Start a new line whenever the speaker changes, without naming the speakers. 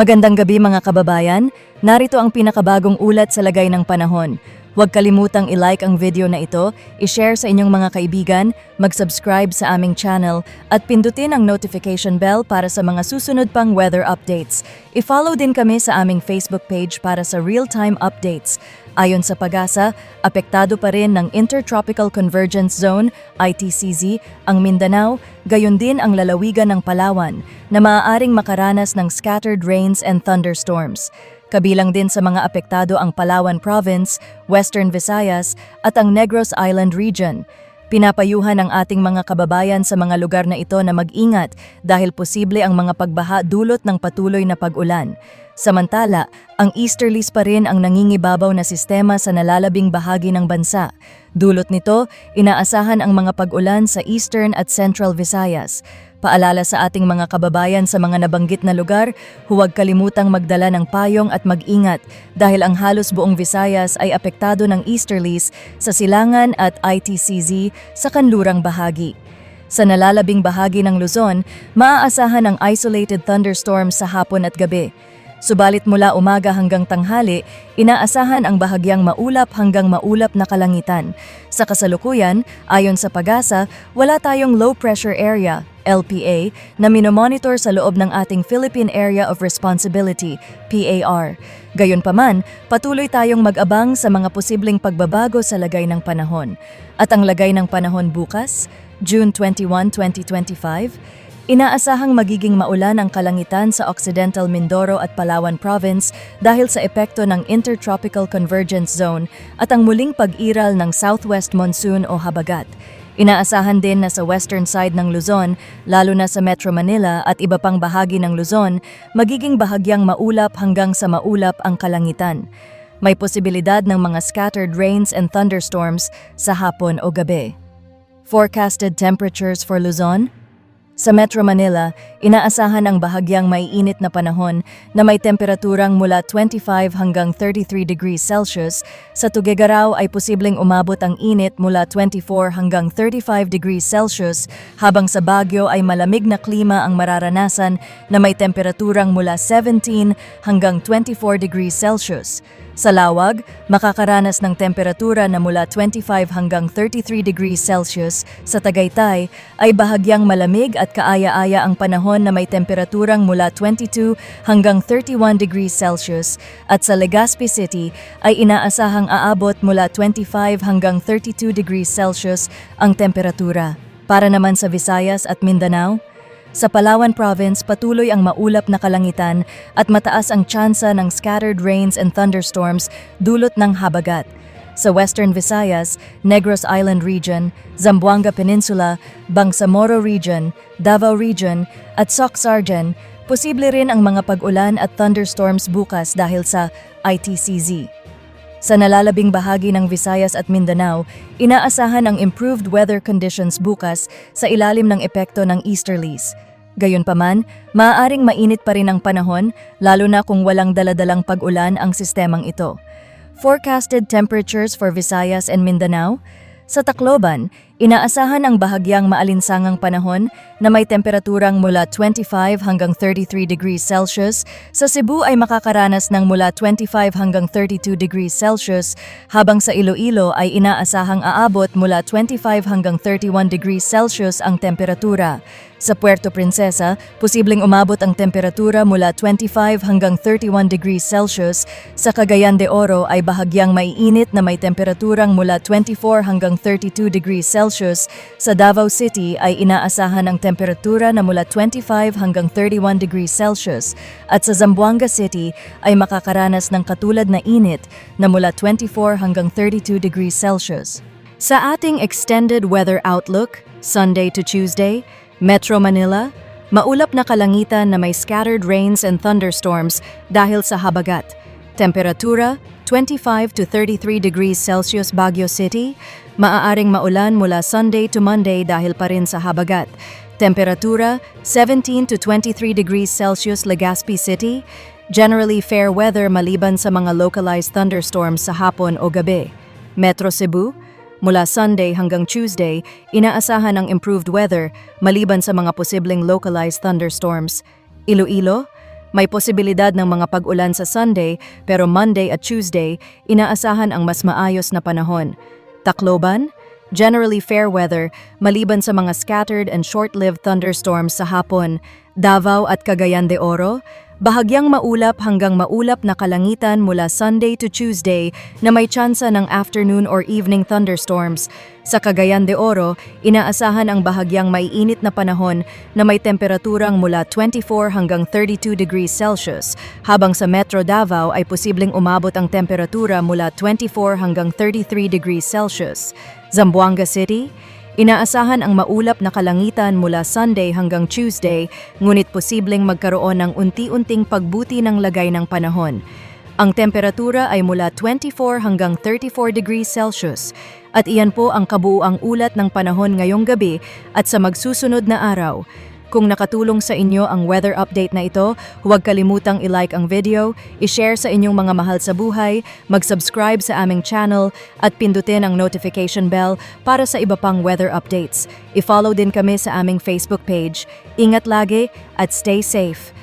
Magandang gabi mga kababayan, narito ang pinakabagong ulat sa lagay ng panahon. Huwag kalimutang i-like ang video na ito, i-share sa inyong mga kaibigan, mag-subscribe sa aming channel, at pindutin ang notification bell para sa mga susunod pang weather updates. I-follow din kami sa aming Facebook page para sa real-time updates. Ayon sa pag-asa, apektado pa rin ng Intertropical Convergence Zone, ITCZ, ang Mindanao, gayon din ang lalawigan ng Palawan, na maaaring makaranas ng scattered rains and thunderstorms. Kabilang din sa mga apektado ang Palawan Province, Western Visayas at ang Negros Island Region. Pinapayuhan ang ating mga kababayan sa mga lugar na ito na mag-ingat dahil posible ang mga pagbaha dulot ng patuloy na pag-ulan. Samantala, ang easterlies pa rin ang nangingibabaw na sistema sa nalalabing bahagi ng bansa. Dulot nito, inaasahan ang mga pag-ulan sa eastern at central Visayas. Paalala sa ating mga kababayan sa mga nabanggit na lugar, huwag kalimutang magdala ng payong at mag-ingat dahil ang halos buong Visayas ay apektado ng easterlies sa silangan at ITCZ sa kanlurang bahagi. Sa nalalabing bahagi ng Luzon, maaasahan ang isolated thunderstorms sa hapon at gabi. Subalit mula umaga hanggang tanghali, inaasahan ang bahagyang maulap hanggang maulap na kalangitan. Sa kasalukuyan, ayon sa pag-asa, wala tayong low pressure area, LPA, na minomonitor sa loob ng ating Philippine Area of Responsibility, PAR. Gayunpaman, patuloy tayong mag-abang sa mga posibleng pagbabago sa lagay ng panahon. At ang lagay ng panahon bukas, June 21, 2025, Inaasahang magiging maulan ang kalangitan sa Occidental Mindoro at Palawan Province dahil sa epekto ng Intertropical Convergence Zone at ang muling pag-iral ng Southwest Monsoon o Habagat. Inaasahan din na sa western side ng Luzon, lalo na sa Metro Manila at iba pang bahagi ng Luzon, magiging bahagyang maulap hanggang sa maulap ang kalangitan. May posibilidad ng mga scattered rains and thunderstorms sa hapon o gabi. Forecasted temperatures for Luzon? Sa Metro Manila, inaasahan ang bahagyang maiinit na panahon na may temperaturang mula 25 hanggang 33 degrees Celsius. Sa Tuguegarao ay posibleng umabot ang init mula 24 hanggang 35 degrees Celsius, habang sa Baguio ay malamig na klima ang mararanasan na may temperaturang mula 17 hanggang 24 degrees Celsius. Sa Lawag, makakaranas ng temperatura na mula 25 hanggang 33 degrees Celsius. Sa Tagaytay, ay bahagyang malamig at kaaya-aya ang panahon na may temperaturang mula 22 hanggang 31 degrees Celsius. At sa Legazpi City, ay inaasahang aabot mula 25 hanggang 32 degrees Celsius ang temperatura. Para naman sa Visayas at Mindanao, sa Palawan Province, patuloy ang maulap na kalangitan at mataas ang tsansa ng scattered rains and thunderstorms dulot ng habagat. Sa Western Visayas, Negros Island Region, Zamboanga Peninsula, Bangsamoro Region, Davao Region at Soxargen, posible rin ang mga pag-ulan at thunderstorms bukas dahil sa ITCZ. Sa nalalabing bahagi ng Visayas at Mindanao, inaasahan ang improved weather conditions bukas sa ilalim ng epekto ng easterlies. Gayunpaman, maaaring mainit pa rin ang panahon lalo na kung walang daladalang pag-ulan ang sistemang ito. Forecasted temperatures for Visayas and Mindanao? Sa Tacloban, inaasahan ang bahagyang maalinsangang panahon na may temperaturang mula 25 hanggang 33 degrees Celsius. Sa Cebu ay makakaranas ng mula 25 hanggang 32 degrees Celsius, habang sa Iloilo ay inaasahang aabot mula 25 hanggang 31 degrees Celsius ang temperatura. Sa Puerto Princesa, posibleng umabot ang temperatura mula 25 hanggang 31 degrees Celsius. Sa Cagayan de Oro ay bahagyang maiinit na may temperaturang mula 24 hanggang 32 degrees Celsius. Sa Davao City ay inaasahan ang temperatura na mula 25 hanggang 31 degrees Celsius. At sa Zamboanga City ay makakaranas ng katulad na init na mula 24 hanggang 32 degrees Celsius. Sa ating extended weather outlook, Sunday to Tuesday, Metro Manila, maulap na kalangitan na may scattered rains and thunderstorms dahil sa habagat. Temperatura, 25 to 33 degrees Celsius Baguio City, maaaring maulan mula Sunday to Monday dahil pa rin sa habagat. Temperatura, 17 to 23 degrees Celsius Legazpi City, generally fair weather maliban sa mga localized thunderstorms sa hapon o gabi. Metro Cebu, Mula Sunday hanggang Tuesday, inaasahan ang improved weather maliban sa mga posibleng localized thunderstorms. Iloilo, May posibilidad ng mga pag-ulan sa Sunday pero Monday at Tuesday inaasahan ang mas maayos na panahon. Tacloban? Generally fair weather maliban sa mga scattered and short-lived thunderstorms sa hapon. Davao at Cagayan de Oro? Bahagyang maulap hanggang maulap na kalangitan mula Sunday to Tuesday na may tsansa ng afternoon or evening thunderstorms. Sa Cagayan de Oro, inaasahan ang bahagyang maiinit na panahon na may temperaturang mula 24 hanggang 32 degrees Celsius, habang sa Metro Davao ay posibleng umabot ang temperatura mula 24 hanggang 33 degrees Celsius. Zamboanga City, Inaasahan ang maulap na kalangitan mula Sunday hanggang Tuesday, ngunit posibleng magkaroon ng unti-unting pagbuti ng lagay ng panahon. Ang temperatura ay mula 24 hanggang 34 degrees Celsius at iyan po ang kabuuang ulat ng panahon ngayong gabi at sa magsusunod na araw. Kung nakatulong sa inyo ang weather update na ito, huwag kalimutang i-like ang video, i-share sa inyong mga mahal sa buhay, mag-subscribe sa aming channel, at pindutin ang notification bell para sa iba pang weather updates. I-follow din kami sa aming Facebook page. Ingat lagi at stay safe.